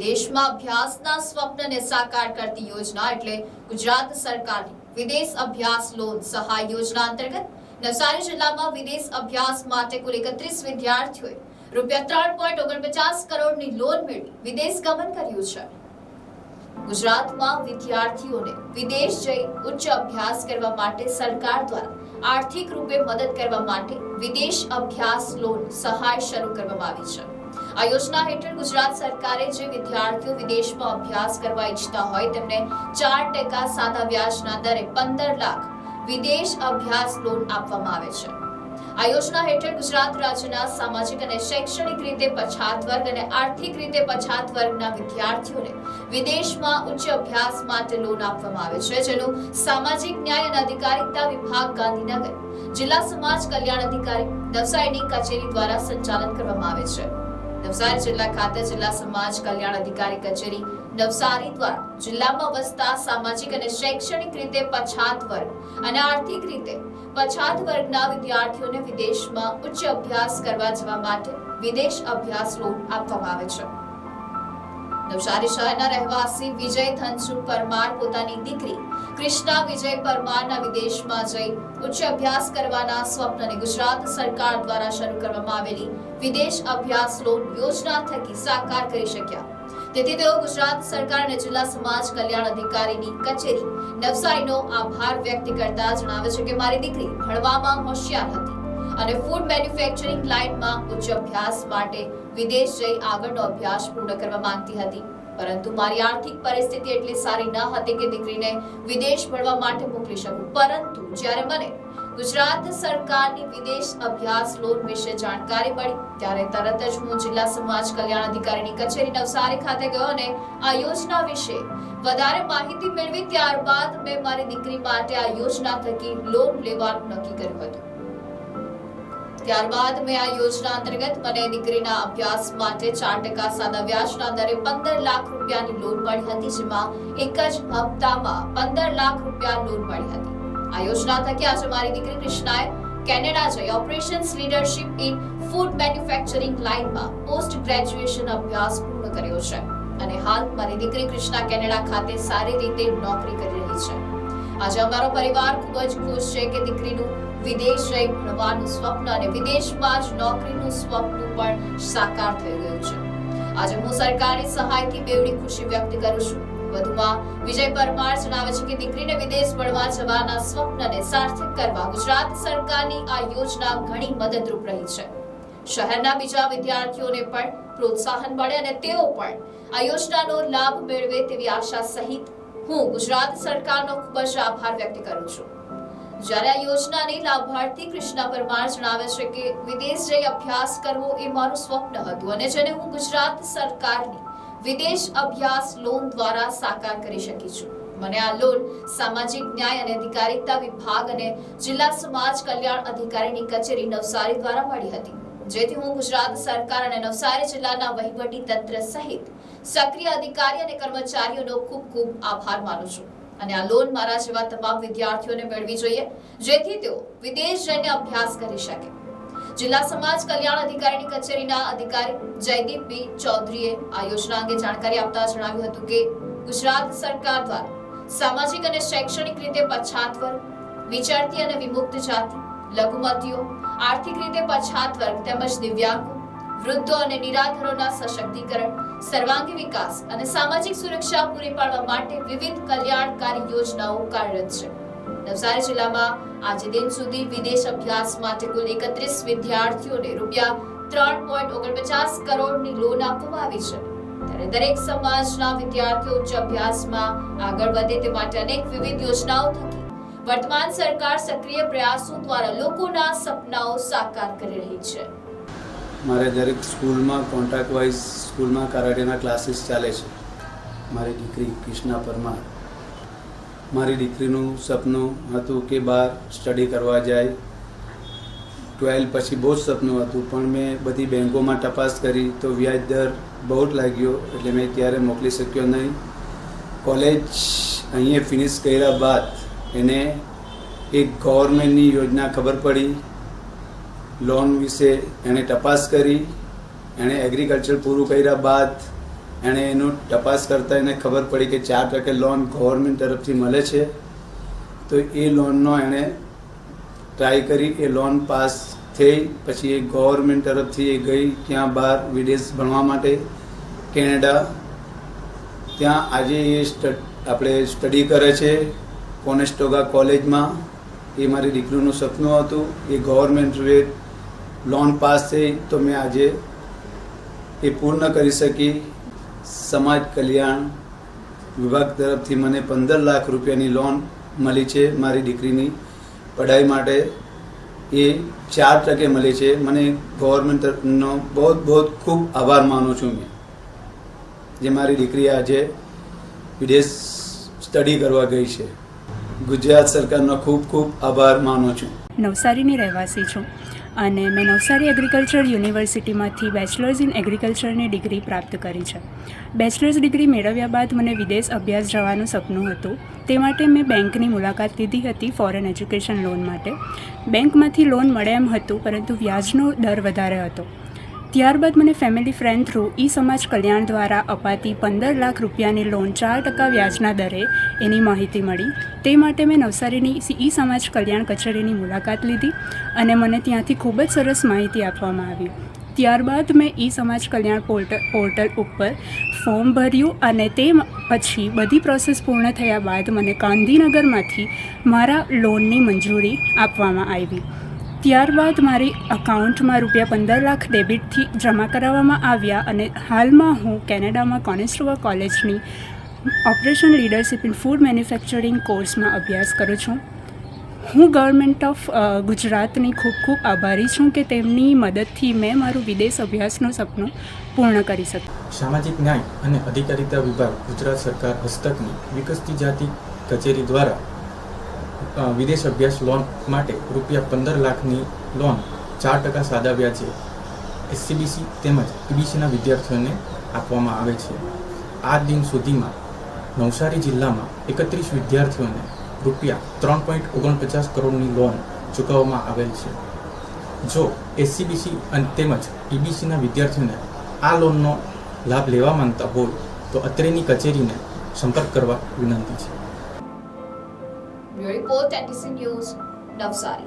વિદેશમાં અભ્યાસના સ્વપ્નને સાકાર કરતી યોજના એટલે ગુજરાત સરકારની વિદેશ અભ્યાસ લોન સહાય યોજના અંતર્ગત નવસારી જિલ્લામાં વિદેશ અભ્યાસ માટે કુલ એકત્રીસ વિદ્યાર્થીઓએ રૂપિયા ત્રણ પોઈન્ટ ઓગણપચાસ કરોડની લોન મેળવી વિદેશ ગમન કર્યું છે. ગુજરાતમાં વિદ્યાર્થીઓને વિદેશ જઈ ઉચ્ચ અભ્યાસ કરવા માટે સરકાર દ્વારા આર્થિક રૂપે મદદ કરવા માટે વિદેશ અભ્યાસ લોન સહાય શરૂ કરવામાં આવી છે. આ યોજના હેઠળ ગુજરાત સરકારે જે વિદ્યાર્થીઓ વિદેશમાં અભ્યાસ કરવા ઈચ્છતા હોય તેમને ચાર ટકા સાદા વ્યાજના દરે પંદર લાખ વિદેશ અભ્યાસ લોન આપવામાં આવે છે. આ યોજના હેઠળ ગુજરાત રાજ્યના સામાજિક અને શૈક્ષણિક રીતે પછાત વર્ગ અને આર્થિક રીતે પછાત વર્ગના વિદ્યાર્થીઓને વિદેશમાં ઉચ્ચ અભ્યાસ માટે લોન આપવામાં આવે છે, જેનું સામાજિક ન્યાય અને અધિકારિતા વિભાગ ગાંધીનગર જિલ્લા સમાજ કલ્યાણ અધિકારી નવસારીની કચેરી દ્વારા સંચાલન કરવામાં આવે છે. નવસારી જિલ્લા ખાતે જિલ્લા સમાજ કલ્યાણ અધિકારી કચેરી નવસારી દ્વારા જિલ્લામાં વસતા સામાજિક અને શૈક્ષણિક રીતે પછાત વર્ગ અને આર્થિક રીતે પછાત વર્ગના વિદ્યાર્થીઓને વિદેશમાં ઉચ્ચ અભ્યાસ કરવા જવા માટે વિદેશ અભ્યાસ લોન આપવામાં આવે છે. નવસારી શહેરના રહેવાસી વિજય ધનસુ પરમાર પોતાની દીકરી કૃષ્ણા વિજય પરમારના વિદેશમાં જઈ ઉચ્ચ અભ્યાસ કરવાના સ્વપ્નને ગુજરાત સરકાર દ્વારા શરૂ કરવામાં આવેલી વિદેશ અભ્યાસ લોન યોજના થકી સાકાર કરી શક્યા. તેથી તેઓ ગુજરાત સરકાર અને જિલ્લા સમાજ કલ્યાણ અધિકારીની કચેરી નવસારીનો આભાર વ્યક્ત કરતા જણાવે છે કે મારી દીકરી ભણવામાં હોશિયાર હતી. અને ફૂડ મેન્યુફેક્ચરિંગ લાઇનમાં ઉચ્ચ અભ્યાસ માટે વિદેશ જઈ આગળનો અભ્યાસ પૂર્ણ કરવા માંગતી હતી. પરંતુ મારી આર્થિક પરિસ્થિતિ એટલી સારી ન હતી કે દીકરીને વિદેશ ભણવા માટે મોકલી શકું. પરંતુ જ્યારે મને ગુજરાત સરકારની વિદેશ અભ્યાસ લોન વિશે જાણકારી મળી, ત્યારે તરત જ હું જિલ્લા સમાજ કલ્યાણ અધિકારીની કચેરી નવસારી ખાતે ગયો અને આ યોજના વિશે વધારે માહિતી મેળવી. ત્યારબાદ મેં મારી દીકરી માટે આ યોજના થકી લોન લેવાનું નક્કી કર્યું હતું. ત્યારબાદ મેં આ યોજના અંતર્ગત મને દીકરીના અભ્યાસ માટે ચાર ટકા સાદા વ્યાજના દરે પંદર લાખ રૂપિયાની લોન મળી હતી, જેમાં એક જ હપ્તામાં પંદર લાખ રૂપિયા લોન મળી હતી. આ યોજના થકી આજે મારી દીકરી કૃષ્ણાએ કેનેડા જઈ operations leadership in food manufacturing લાઇનમાં પોસ્ટ ગ્રેજ્યુએશન અભ્યાસ પૂર્ણ કર્યો છે. અને હાલ મારી દીકરી કૃષ્ણા કેનેડા ખાતે સારી રીતે નોકરી કરી રહી છે. આજે અમારો પરિવાર ખૂબ જ ખુશ છે કે દીકરીનું વિદેશ જઈ ભણવાનું સ્વપ્ન અને વિદેશમાં જ નોકરીનું સ્વપ્ન પણ સાકાર થઈ ગયું છે. આજે હું સરકારની સહાયથી બેવડી ખુશી વ્યક્ત કરું છું. વધુમાં વિજય પરમાર જણાવે છે કે દીકરીને વિદેશ ભણવા જવાના સ્વપ્નને સાર્થક કરવા ગુજરાત સરકારની આ યોજના ઘણી મદદરૂપ રહી છે. શહેરના બીજા વિદ્યાર્થીઓને પણ પ્રોત્સાહન મળે અને તેઓ પણ આ યોજનાનો લાભ મેળવે તેવી આશા સહિત હું ગુજરાત સરકારનો ખૂબ જ આભાર વ્યક્ત કરું છું. જ્યારે આ યોજનાની લાભાર્થી કૃષ્ણા પરમાર જણાવે છે કે વિદેશ જઈ અભ્યાસ કરવો એ મારું સ્વપ્ન હતું અને જેને હું ગુજરાત સરકારની વિદેશ અભ્યાસ લોન દ્વારા સાકાર કરી શકી છું. મને આ લોન સામાજિક ન્યાય અને અધિકારિતા વિભાગ અને જિલ્લા સમાજ કલ્યાણ અધિકારીની કચેરી નવસારી દ્વારા મળી હતી. જેથી હું ગુજરાત સરકાર અને નવસારી જિલ્લાના વહીવટી તંત્ર સહિત સક્રિય અધિકારી અને કર્મચારીઓનો ખૂબ ખૂબ આભાર માનું છું. અને આ લોન મારા જેવા તમામ વિદ્યાર્થીઓને મેળવી જોઈએ, જેથી તેઓ વિદેશ જઈને અભ્યાસ કરી શકે. જિલ્લા સમાજ કલ્યાણ અધિકારીની કચેરીના અધિકારી જયદીપ બી ચૌધરીએ આ યોજના અંગે જાણકારી આપતા જણાવ્યું હતું કે, ગુજરાત સરકાર દ્વારા સામાજિક અને શૈક્ષણિક રીતે પછાત વર્ગ વિચારતી અને વિમુક્ત જાતિ, લઘુમતીઓ, આર્થિક રીતે પછાત વર્ગ તેમજ દિવ્યાંગો, વૃદ્ધો અને નિરાધરોના સશક્તિકરણ સર્વાંગી વિકાસ અને સામાજિક સુરક્ષા પૂરી પાડવા માટે વિવિધ કલ્યાણકારી યોજનાઓ કાર્યરત છે. નવસારી જિલ્લામાં આજે દિન સુધી વિદેશ અભ્યાસ માટે કુલ એકત્રીસ વિદ્યાર્થીઓને રૂપિયા ત્રણ પોઈન્ટ ઓગણપચાસ કરોડની લોન આપવામાં આવી છે. ત્યારે દરેક સમાજના વિદ્યાર્થીઓ ઉચ્ચ અભ્યાસમાં આગળ વધે તે માટે અનેક વિવિધ યોજનાઓ થકી વર્તમાન સરકાર સક્રિય પ્રયાસો દ્વારા લોકોના સપનાઓ સાકાર કરી રહી છે. મારે દરેક સ્કૂલમાં કોન્ટ્રાક્ટ વાઇઝ સ્કૂલમાં કરાટેના ક્લાસીસ ચાલે છે. મારી દીકરી ક્રિષ્ના પરમાર. મારી દીકરીનું સપનું હતું કે બહાર સ્ટડી કરવા જાય. ટ્વેલ્થ પછી બહુ જ સપનું હતું, પણ મેં બધી બેંકોમાં તપાસ કરી તો વ્યાજ દર બહુ જ લાગ્યો, એટલે મેં ત્યારે મોકલી શક્યો નહીં. કોલેજ અહીંયા ફિનિશ કર્યા બાદ એને એક ગવર્મેન્ટની યોજના ખબર પડી. લોન વિશે એણે તપાસ કરી, એણે એગ્રીકલ્ચર પૂરું કર્યા બાદ એણે એનું તપાસ કરતાં એને ખબર પડી કે ચાર ટકે લોન ગવર્મેન્ટ તરફથી મળે છે. તો એ લોનનો એણે ટ્રાય કરી, એ લોન પાસ થઈ, પછી એ ગવર્મેન્ટ તરફથી એ ગઈ ત્યાં બહાર વિદેશ ભણવા માટે કેનેડા. ત્યાં આજે એ આપણે સ્ટડી કરે છે કોનેસ્ટોગા કોલેજમાં એ મારી દીકરીનું સપનું હતું. એ ગવર્મેન્ટ રેટ લોન પાસ થઈ તો મેં આજે એ પૂર્ણ કરી શકી. સમાજ કલ્યાણ વિભાગ તરફથી મને પંદર લાખ રૂપિયાની લોન મળી છે મારી દીકરીની. પઢાઈ માટે એ ચાર ટકે મળી છે. મને ગવર્મેન્ટ તરફનો બહુ બહુ ખૂબ આભાર માનું છું મેં. જે મારી દીકરી આજે વિદેશ સ્ટડી કરવા ગઈ છે. ગુજરાત સરકારનો ખૂબ ખૂબ આભાર માનું છું. નવસારીની રહેવાસી છું. અને મેં નવસારી એગ્રીકલ્ચર યુનિવર્સિટીમાંથી બેચલર્સ ઇન એગ્રીકલ્ચરની ડિગ્રી પ્રાપ્ત કરી છે. બેચલર્સ ડિગ્રી મેળવ્યા બાદ મને વિદેશ અભ્યાસ જવાનું સપનું હતું. તે માટે મેં બેંકની મુલાકાત લીધી હતી ફોરેન એજ્યુકેશન લોન માટે. બેંકમાંથી લોન મળે એમ હતું, પરંતુ વ્યાજનો દર વધારે હતો. ત્યારબાદ મને ફેમિલી ફ્રેન્ડ થ્રુ ઈ સમાજ કલ્યાણ દ્વારા અપાતી પંદર લાખ રૂપિયાની લોન ચાર ટકા વ્યાજના દરે એની માહિતી મળી. તે માટે મેં નવસારીની ઈ સમાજ કલ્યાણ કચેરીની મુલાકાત લીધી અને મને ત્યાંથી ખૂબ જ સરસ માહિતી આપવામાં આવી. ત્યારબાદ મેં e Samaj Kalyan portal portal ઉપર ફોર્મ ભર્યું અને તે પછી બધી પ્રોસેસ પૂર્ણ થયા બાદ મને ગાંધીનગરમાંથી મારા લોનની મંજૂરી આપવામાં આવી. ત્યારબાદ મારી અકાઉન્ટમાં રૂપિયા પંદર લાખ ડેબિટથી જમા કરાવવામાં આવ્યા અને હાલમાં હું કેનેડામાં કોનેસ્ટોવા કોલેજની operation leadership in food manufacturing કોર્સમાં અભ્યાસ કરું છું. હું ગવર્મેન્ટ ઓફ ગુજરાતની ખૂબ ખૂબ આભારી છું કે તેમની મદદથી મેં મારું વિદેશ અભ્યાસનું સપનું પૂર્ણ કરી શકું સામાજિક ન્યાય અને અધિકારિતા વિભાગ ગુજરાત સરકાર હસ્તકની વિકસતી જાતિ કચેરી દ્વારા વિદેશ અભ્યાસ લોન માટે રૂપિયા પંદર લાખની લોન ચાર ટકા સાદા વ્યાજે એસસીબીસી તેમજ પીબીસીના વિદ્યાર્થીઓને આપવામાં આવે છે. આ દિન સુધીમાં નવસારી જિલ્લામાં એકત્રીસ વિદ્યાર્થીઓને રૂપિયા ત્રણ પોઈન્ટ ઓગણપચાસ કરોડની લોન ચૂકવવામાં આવેલ છે. જો એસસીબીસી અને તેમજ પીબીસીના વિદ્યાર્થીઓને આ લોનનો લાભ લેવા માંગતા હોય તો અત્રેની કચેરીને સંપર્ક કરવા વિનંતી છે. Bureau Report and News, Navsari.